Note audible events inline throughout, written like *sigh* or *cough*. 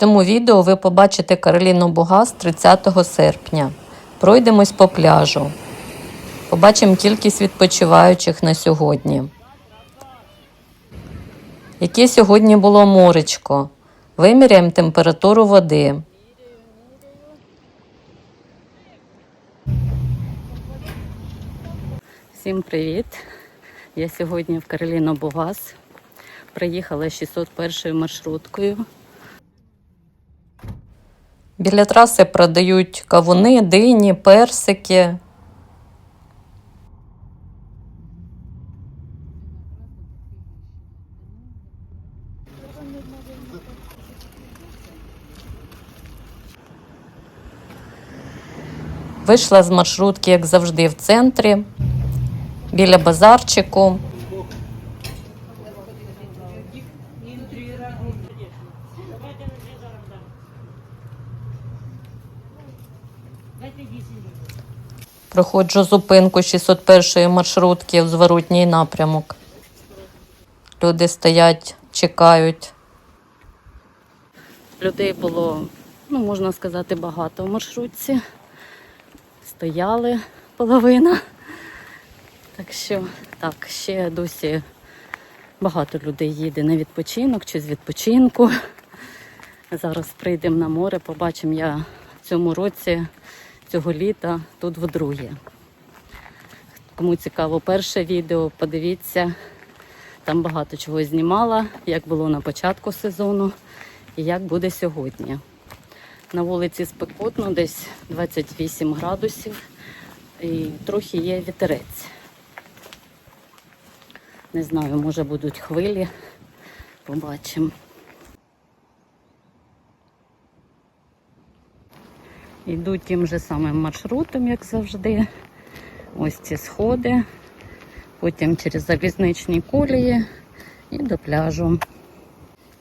цьому відео ви побачите Кароліну Бугас 30 серпня. Пройдемось по пляжу. Побачимо кількість відпочиваючих на сьогодні. Яке сьогодні було моречко? Виміряємо температуру води. Всім привіт! Я сьогодні в Кароліно Бугас. Приїхала 601 маршруткою. Біля траси продають кавуни, дині, персики. Вийшла з маршрутки, як завжди, в центрі, біля базарчику. Проходжу зупинку 601 маршрутки в зворотній напрямок. Люди стоять, чекають. Людей було, ну, можна сказати, багато в маршрутці. Стояли половина. Так що, так, ще досі багато людей їде на відпочинок чи з відпочинку. Зараз прийдемо на море, побачимо я в цьому році, цього літа тут вдруге. Кому цікаво перше відео, подивіться. Там багато чого знімала, як було на початку сезону і як буде сьогодні. На вулиці спекотно, десь 28 градусів і трохи є вітерець. Не знаю, може будуть хвилі. Побачимо. Йду тим же самим маршрутом, як завжди. Ось ці сходи, потім через залізничні колії і до пляжу.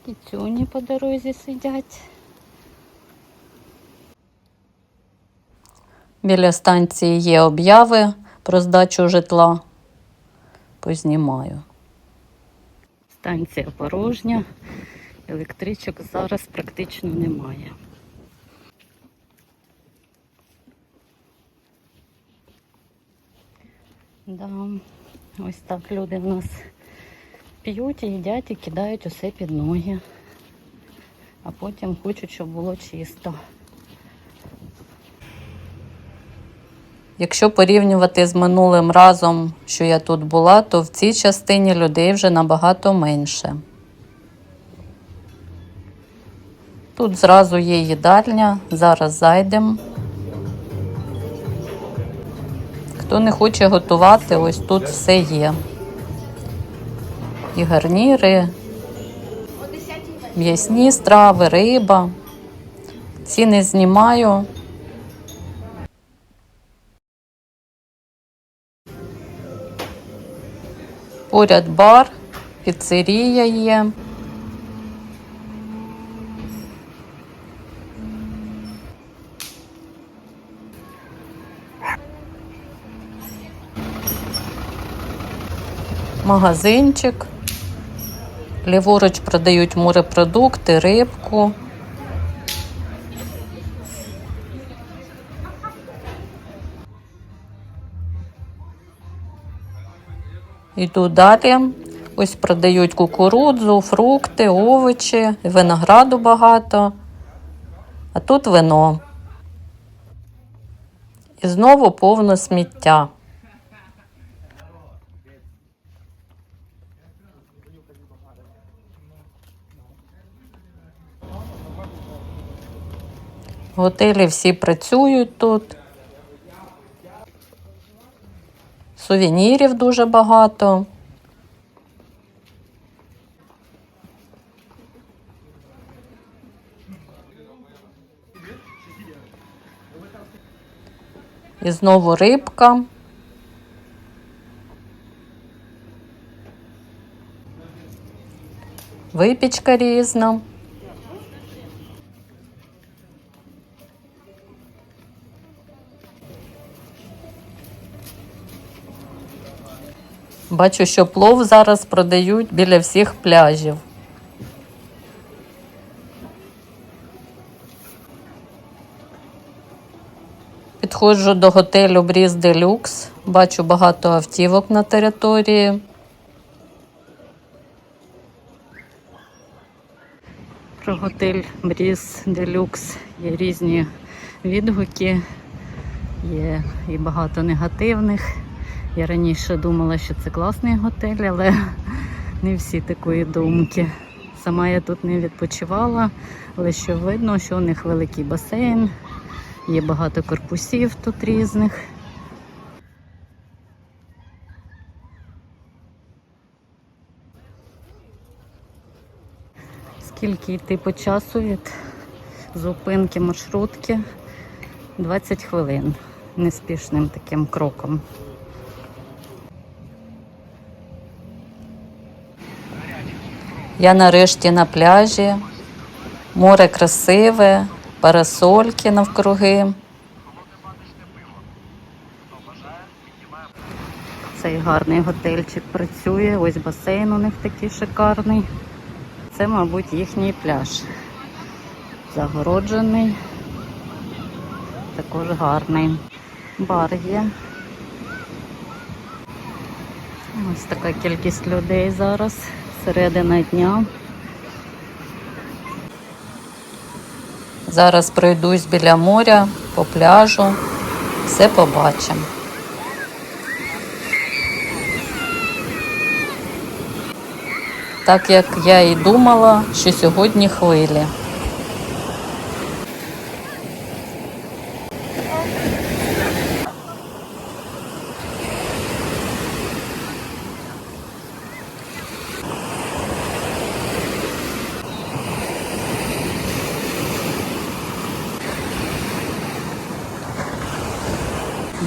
Кіцюні по дорозі сидять. Біля станції є обяви про здачу житла. Познімаю. Станція порожня, електричок зараз практично немає. Да, ось так люди в нас п'ють, їдять і кидають усе під ноги. А потім хочуть, щоб було чисто. Якщо порівнювати з минулим разом, що я тут була, то в цій частині людей вже набагато менше. Тут зразу є їдальня, зараз зайдемо. Хто не хоче готувати, ось тут все є. І гарніри, м'ясні страви, риба. Ціни знімаю. Поряд бар, піцерія є. Магазинчик. Ліворуч продають морепродукти, рибку. Йду далі. Ось продають кукурудзу, фрукти, овочі, винограду багато. А тут вино. І знову повно сміття. Готелі всі працюють тут. Сувенірів дуже багато. І знову рибка. Випічка різна. Бачу, що плов зараз продають біля всіх пляжів. Підходжу до готелю Бріз Делюкс. Бачу багато автівок на території. Про готель Бріз Делюкс є різні відгуки, є і багато негативних. Я раніше думала, що це класний готель, але *laughs* не всі такої думки. Сама я тут не відпочивала, але що видно, що у них великий басейн, є багато корпусів тут різних. Скільки йти по часу від зупинки маршрутки? 20 хвилин неспішним таким кроком. Я нарешті на пляжі. Море красиве, парасольки навкруги. Цей гарний готельчик працює. Ось басейн у них такий шикарний. Це, мабуть, їхній пляж. Загороджений. Також гарний. Бар є. Ось така кількість людей зараз. Середина дня. Зараз пройдусь біля моря, по пляжу. Все побачимо. Так як я і думала, що сьогодні хвилі.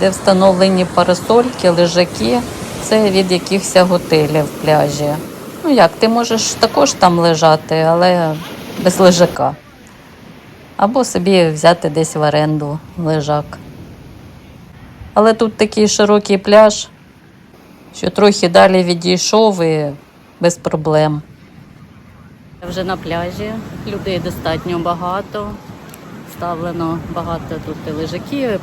Де встановлені парасольки, лежаки, це від якихось готелів пляжі. Ну як, ти можеш також там лежати, але без лежака. Або собі взяти десь в оренду лежак. Але тут такий широкий пляж, що трохи далі відійшов і без проблем. Вже на пляжі людей достатньо багато. Ставлено багато тут лежаків, і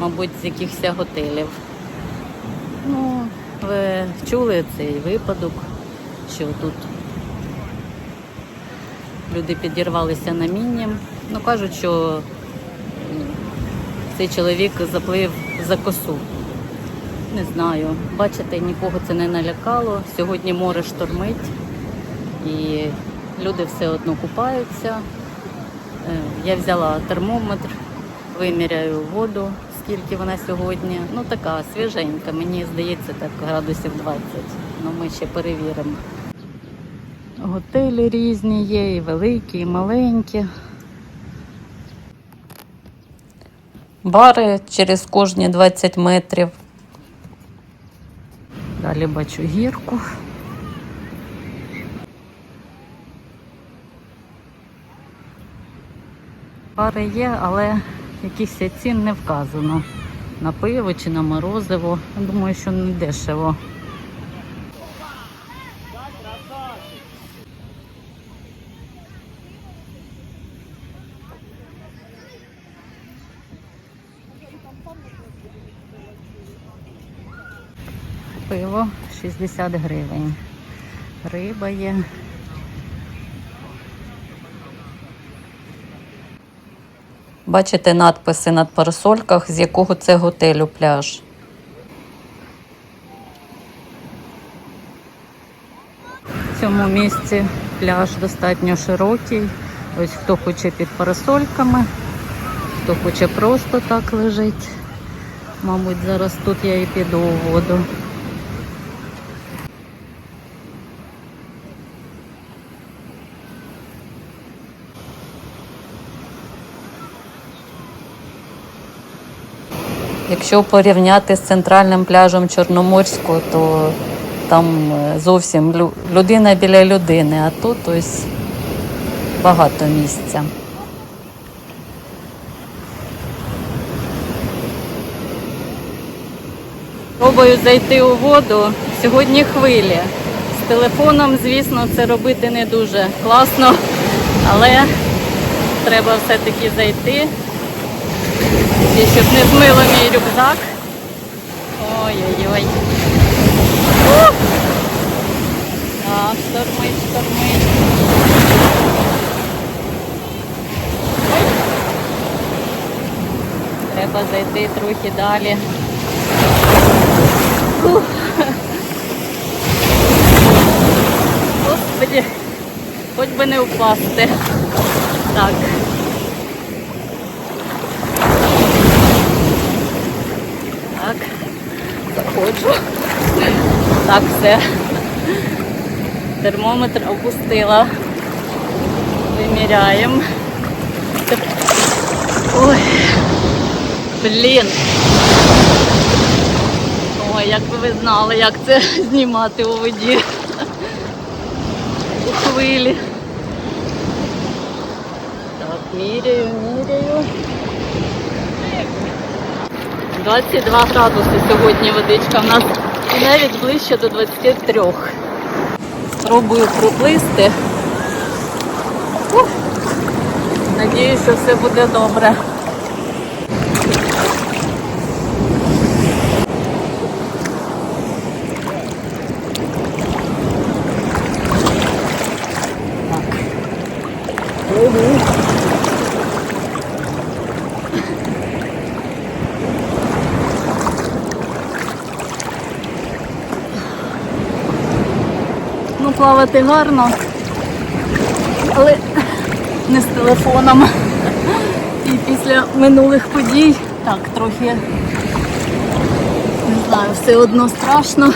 мабуть, з якихось готелів. Ну, ви чули цей випадок, що тут люди підірвалися на міні. Ну, кажуть, що цей чоловік заплив за косу. Не знаю. Бачите, нікого це не налякало. Сьогодні море штормить і люди все одно купаються. Е, Я взяла термометр, виміряю воду, скільки вона сьогодні. Ну така свіженька, мені здається, так градусів 20. Ну ми ще перевіримо. Готелі різні є, і великі, і маленькі. Бари через кожні 20 метрів. Далі бачу гірку. Пари є, але якихось цін не вказано. На пиво чи на морозиво. Думаю, що не дешево. Пиво 60 гривень. Риба є. Бачите надписи на парасольках, з якого це готелю пляж. В цьому місці пляж достатньо широкий. Ось хто хоче під парасольками, хто хоче просто так лежить. Мабуть, зараз тут я і піду у воду. Якщо порівняти з центральним пляжем Чорноморського, то там е, зовсім людина біля людини, а тут ось багато місця. Пробую зайти у воду. Сьогодні хвилі. З телефоном, звісно, це робити не дуже класно, але треба все-таки зайти. І щоб не змило мій рюкзак. Ой-ой-ой. Так, штормить, штормить. Треба зайти трохи далі. Ух. Господи, хоч би не впасти. Так, Так, все. Термометр опустила. Виміряємо. Ой, блін. Ой, як би ви знали, як це *laughs* знімати у воді. У хвилі. Так, міряю, міряю. 22 градуси сьогодні водичка в нас і навіть ближче до 23. Пробую проплисти. Надіюся, все буде добре. Плавати гарно, але не з телефоном. І після минулих подій так трохи не знаю, все одно страшно.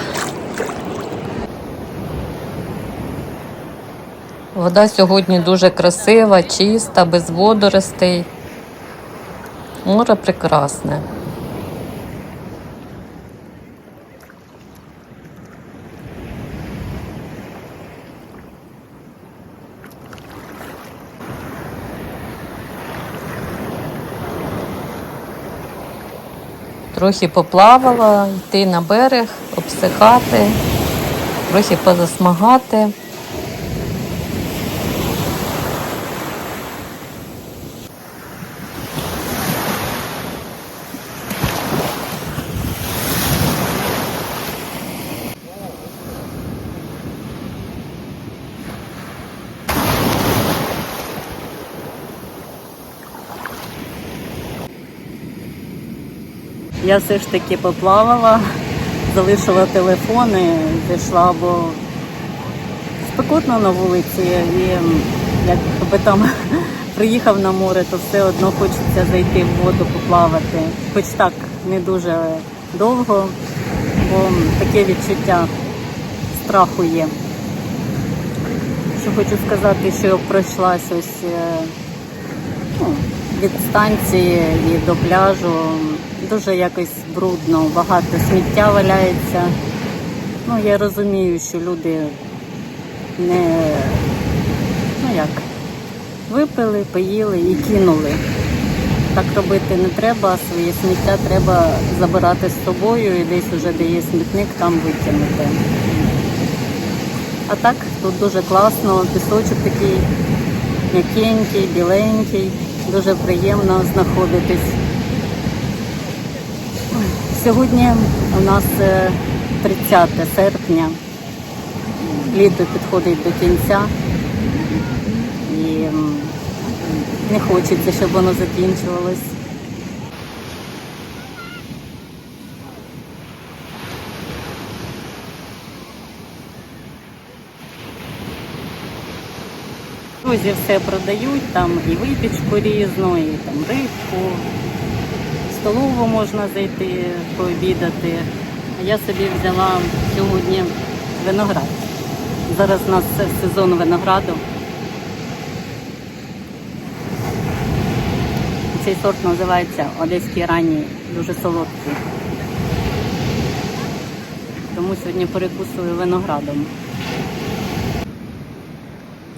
Вода сьогодні дуже красива, чиста, без водоростей. Море прекрасне. Трохи поплавала, йти на берег, обсихати, трохи позасмагати. Я все ж таки поплавала, залишила телефон і пішла, бо спекотно на вулиці, і якби там *laughs* приїхав на море, то все одно хочеться зайти в воду поплавати. Хоч так не дуже довго, бо таке відчуття страху є. Що хочу сказати, що пройшлась ось е, ну, від станції і до пляжу дуже якось брудно, багато сміття валяється. Ну, я розумію, що люди не ну як, випили, поїли і кинули. Так робити не треба, своє сміття треба забирати з собою і десь уже де є смітник, там викинути. А так, тут дуже класно, пісочок такий м'якенький, біленький, дуже приємно знаходитись. Сьогодні у нас е, 30 серпня, літо підходить до кінця і не хочеться, щоб воно закінчувалось. Друзі все продають, там і випічку різну, і там рибку. В столову можна зайти, пообідати. А Я собі взяла сьогодні виноград. Зараз у нас сезон винограду. Цей сорт називається Одеський ранній, дуже солодкий. Тому сьогодні перекусую виноградом.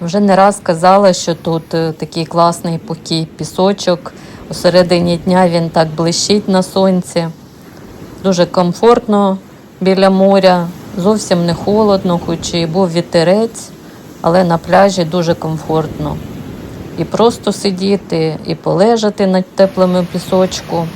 Вже не раз казала, що тут е, такий класний покій пісочок. У середині дня він так блищить на сонці. Дуже комфортно біля моря, зовсім не холодно, хоч і був вітерець, але на пляжі дуже комфортно. і просто сидіти, і полежати на теплому пісочку.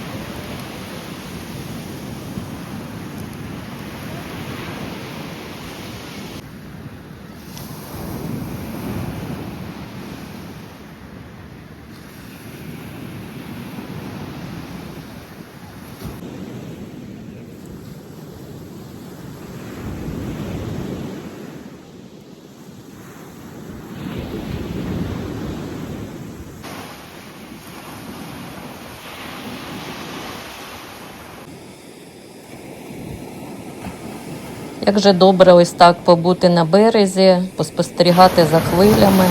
Як же добре ось так побути на березі, поспостерігати за хвилями.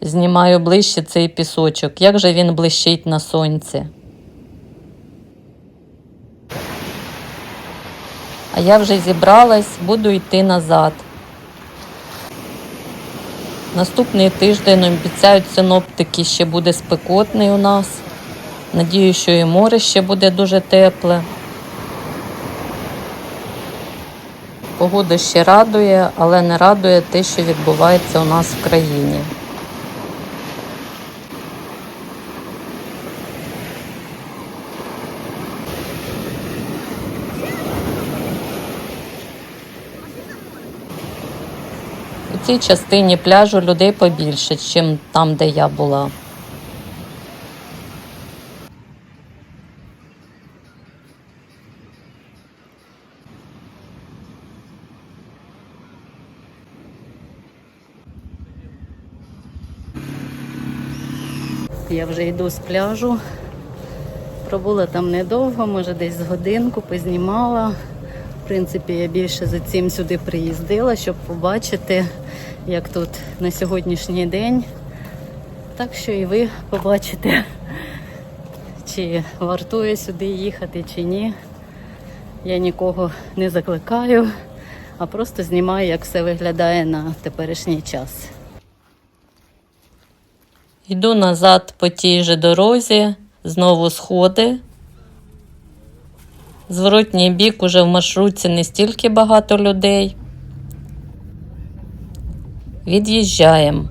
Знімаю ближче цей пісочок. Як же він блищить на сонці. Я вже зібралась, буду йти назад. Наступний тиждень обіцяють синоптики, ще буде спекотний у нас. Надію, що і море ще буде дуже тепле. Погода ще радує, але не радує те, що відбувається у нас в країні. Цій частині пляжу людей побільше, ніж там, де я була. Я вже йду з пляжу. Пробула там недовго, може десь з годинку, познімала. В принципі, я більше за цим сюди приїздила, щоб побачити, як тут на сьогоднішній день. Так що і ви побачите, чи вартує сюди їхати, чи ні. Я нікого не закликаю, а просто знімаю, як все виглядає на теперішній час. Йду назад по тій же дорозі, знову сходи. Зворотній бік уже в маршрутці не стільки багато людей. Від'їжджаємо.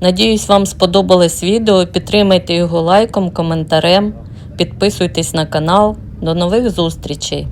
Надіюсь, вам сподобалось відео. Підтримайте його лайком, коментарем, підписуйтесь на канал. До нових зустрічей!